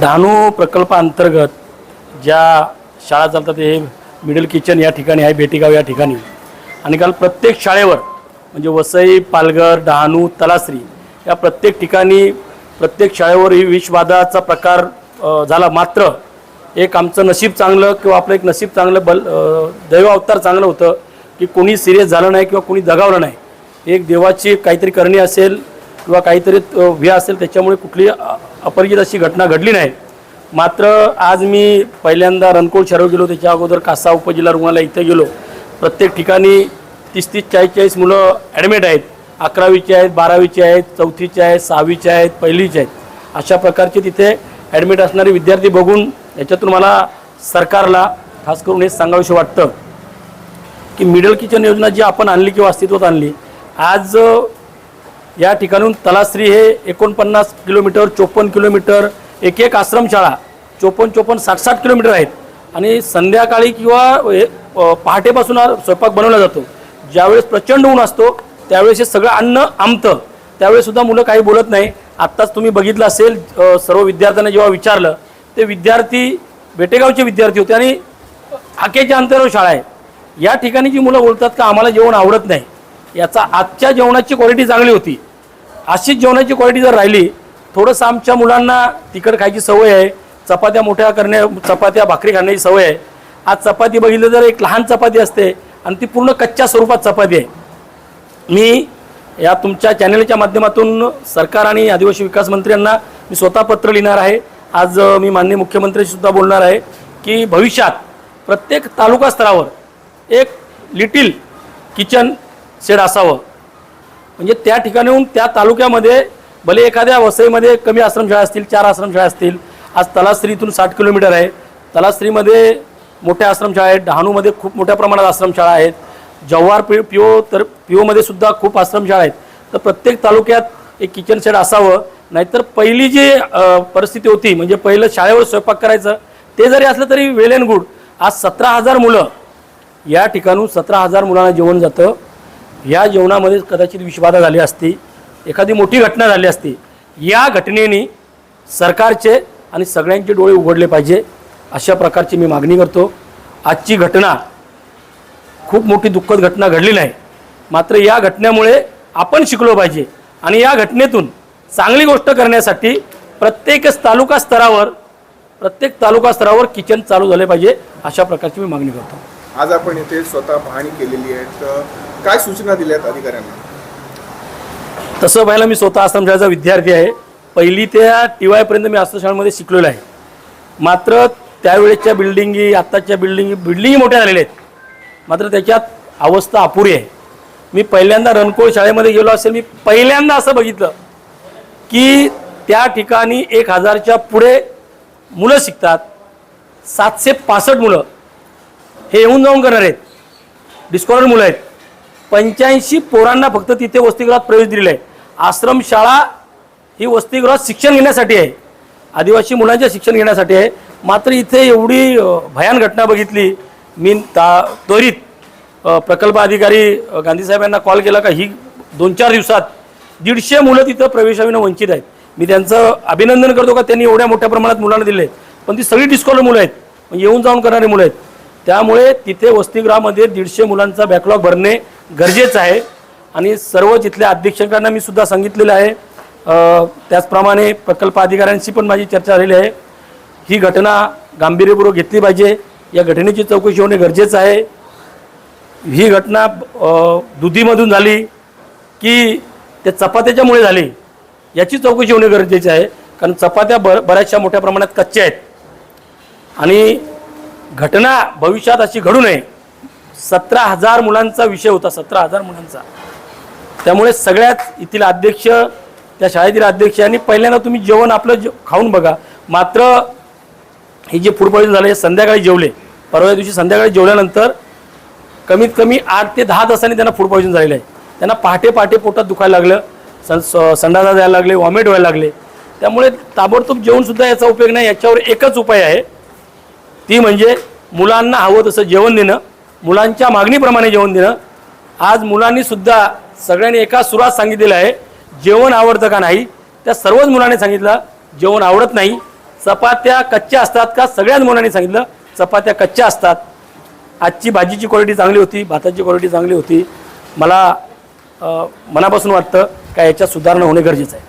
डहाणू प्रकल्पाअंतर्गत ज्या शाळा चालतात हे मिडल किचन या ठिकाणी आहे बेटीगाव या ठिकाणी. आणि काल प्रत्येक शाळेवर म्हणजे वसई पालघर डहाणू तलासरी या प्रत्येक ठिकाणी प्रत्येक शाळेवर ही विषबाधाचा प्रकार झाला. मात्र एक आमचं नशीब चांगलं किंवा आपलं एक नशीब चांगलं बल दैव अवतार चांगलं होतं की कोणी सिरियस झालं नाही किंवा कोणी दगावलं नाही. एक देवाची काहीतरी करणी असेल किंवा काहीतरी अ, असेल त्याच्यामुळे कुठली अपरिचित अशी घटना घडली नाही. मात्र आज मी पहिल्यांदा रणकोळ शहरावर गेलो त्याच्या अगोदर कासा उपजिल्हा रुग्णालय इथे गेलो. प्रत्येक ठिकाणी तीस तीस चाळीस चाळीस मुलं ॲडमिट आहेत. अकरावीचे आहेत बारावीचे आहेत चौथीचे आहेत सहावीचे आहेत पहिलीचे आहेत. अशा प्रकारचे तिथे ॲडमिट असणारे विद्यार्थी बघून याच्यातून मला सरकारला खास करून हे सांगावंसं वाटतं की मिडल किचन योजना जी आपण आणली किंवा अस्तित्वात आणली आज या ठिकाणून तलाश्री हे एकोणपन्नास किलोमीटर चोपन्न किलोमीटर एक एक आश्रमशाळा चोपन्न चोपन्न साठ साठ किलोमीटर आहेत. आणि संध्याकाळी किंवा पहाटेपासून हा स्वयंपाक बनवला जातो. ज्यावेळेस प्रचंड ऊन असतो त्यावेळेस हे सगळं अन्न आमतं. त्यावेळेस सुद्धा मुलं काही बोलत नाही. आत्ताच तुम्ही बघितलं असेल सर्व विद्यार्थ्यांना जेव्हा विचारलं ते विद्यार्थी बेटेगावचे विद्यार्थी होते आणि हाकेच्या अंतरावर शाळा आहे. या ठिकाणी जी मुलं बोलतात का आम्हाला जेवण आवडत नाही. याचा आजच्या जेवणाची क्वालिटी चांगली होती. अशीच जेवणाची क्वालिटी जर राहिली थोडंसं आमच्या मुलांना तिखट खायची सवय आहे चपात्या मोठ्या करण्या चपात्या भाकरी खाण्याची सवय आहे. आज चपाती बघितलं तर एक लहान चपाती असते आणि ती पूर्ण कच्च्या स्वरूपात चपाती आहे. मी या तुमच्या चॅनलच्या माध्यमातून सरकार आणि आदिवासी विकास मंत्र्यांना मी स्वतः पत्र लिहिणार आहे. आज मी माननीय मुख्यमंत्र्यांशी सुद्धा बोलणार आहे की भविष्यात प्रत्येक तालुका स्तरावर एक लिटिल किचन शेड असावं. म्हणजे त्या ठिकाणीहून त्या तालुक्यामध्ये भले एखाद्या वसईमध्ये कमी आश्रमशाळा असतील चार आश्रमशाळा असतील आज तलाश्रीतून इथून साठ किलोमीटर आहे. तलाश्रीमध्ये मोठ्या आश्रमशाळा आहेत डहाणूमध्ये खूप मोठ्या प्रमाणात आश्रमशाळा आहेत. जव्हार पी पी ओ तर पी ओमध्ये सुद्धा खूप आश्रमशाळा आहेत. तर प्रत्येक तालुक्यात एक किचन शेड असावं. नाहीतर पहिली जी परिस्थिती होती म्हणजे पहिलं शाळेवर स्वयंपाक करायचं ते जरी असलं तरी वेल अँड गुड. आज सतरा हजार मुलं या ठिकाणून सतरा हजार मुलांना जेवण जातं. या जेवणामध्ये कदाचित विषबाधा झाली असती एखादी मोठी घटना झाली असती या घटनेने सरकारचे आणि सगळ्यांचे डोळे उघडले पाहिजे अशा प्रकारची मी मागणी करतो. आजची घटना खूप मोठी दुःखद घटना घडली नाही. मात्र या घटनेमुळे आपण शिकलो पाहिजे आणि या घटनेतून चांगली गोष्ट करण्यासाठी प्रत्येकच तालुका स्तरावर प्रत्येक तालुका स्तरावर किचन चालू झाले पाहिजे अशा प्रकारची मी मागणी करतो. आज आपण इथे स्वतः पाहणी केलेली आहे. तर काय सूचना दिल्यात अधिकाऱ्यांना? तसं पाहायला मी स्वतः आश्रमशाळेचा विद्यार्थी आहे. पहिली ते टी वायपर्यंत मी आश्रमशाळेमध्ये शिकलेलो आहे. मात्र त्यावेळेच्या बिल्डिंगी आत्ताच्या बिल्डिंगी बिल्डिंगी मोठ्या झालेल्या आहेत. मात्र त्याच्यात अवस्था अपुरी आहे. मी पहिल्यांदा रणकोळ शाळेमध्ये गेलो असेल मी पहिल्यांदा असं बघितलं की त्या ठिकाणी एक हजारच्या पुढे मुलं शिकतात. सातशे पासष्ट मुलं. हे येऊन जाऊन करणार आहेत. डिस्कॉलर मुलं आहेत. पंच्याऐंशी पोरांना फक्त तिथे वसतिगृहात प्रवेश दिलेला आहे. आश्रमशाळा ही वसतिगृहात शिक्षण घेण्यासाठी आहे. आदिवासी मुलांचे शिक्षण घेण्यासाठी आहे. मात्र इथे एवढी भयान घटना बघितली. मी ता त्वरित प्रकल्प अधिकारी गांधीसाहेबांना यांना कॉल केला का ही दोन चार दिवसात दीडशे मुलं तिथं प्रवेशाविना वंचित आहेत. मी त्यांचं अभिनंदन करतो का त्यांनी एवढ्या मोठ्या प्रमाणात मुलांना दिले. पण ती सगळी डिस्कॉलर मुलं आहेत. येऊन जाऊन करणारी मुलं आहेत. त्यामुळे तिथे वसतिगृहामध्ये दीडशे मुलांचा बॅकलॉग भरणे गरजेचं आहे. आणि सर्व तिथल्या अधीक्षकांना मी सुद्धा सांगितलेलं आहे त्याचप्रमाणे प्रकल्प अधिकाऱ्यांशी पण माझी चर्चा झालेली आहे. ही घटना गांभीर्यपूर्वक घेतली पाहिजे. या घटनेची चौकशी होणे गरजेचं आहे. ही घटना दुधीमधून झाली की त्या चपात्याच्यामुळे झाली याची चौकशी होणे गरजेची आहे. कारण चपात्या ब बऱ्याचशा मोठ्या प्रमाणात कच्च्या आहेत. आणि घटना भविष्यात अशी घडू नये. सतरा हजार मुलांचा विषय होता सतरा हजार मुलांचा. त्यामुळे सगळ्यात येथील अध्यक्ष त्या शाळेतील अध्यक्षांनी पहिल्यांदा तुम्ही जेवण आपलं जे खाऊन बघा. मात्र हे जे फूड पॉईझन झालं हे संध्याकाळी जेवले. परवा दिवशी संध्याकाळी जेवल्यानंतर कमीत कमी आठ ते दहा तासांनी त्यांना फूड पॉईझन झालेलं आहे. त्यांना पहाटे पहाटे पोटात दुखायला लागलं सं स- संडासा जायला लागले वॉमिट व्हायला लागले. त्यामुळे ताबडतोब जेवणसुद्धा याचा उपयोग नाही याच्यावर एकच उपाय आहे. ती म्हणजे मुलांना हवं तसं जेवण देणं मुलांच्या मागणीप्रमाणे जेवण देणं. आज मुलांनी सुद्धा सगळ्यांनी एका सुरात सांगितलेलं आहे जेवण आवडतं का नाही? त्या सर्वच मुलांनी सांगितलं जेवण आवडत नाही. चपात्या कच्च्या असतात का? सगळ्याच मुलांनी सांगितलं चपात्या कच्च्या असतात. आजची भाजीची क्वालिटी चांगली होती भाताची क्वालिटी चांगली होती. मला मनापासून वाटतं का याच्यात सुधारणा होणे गरजेचं आहे.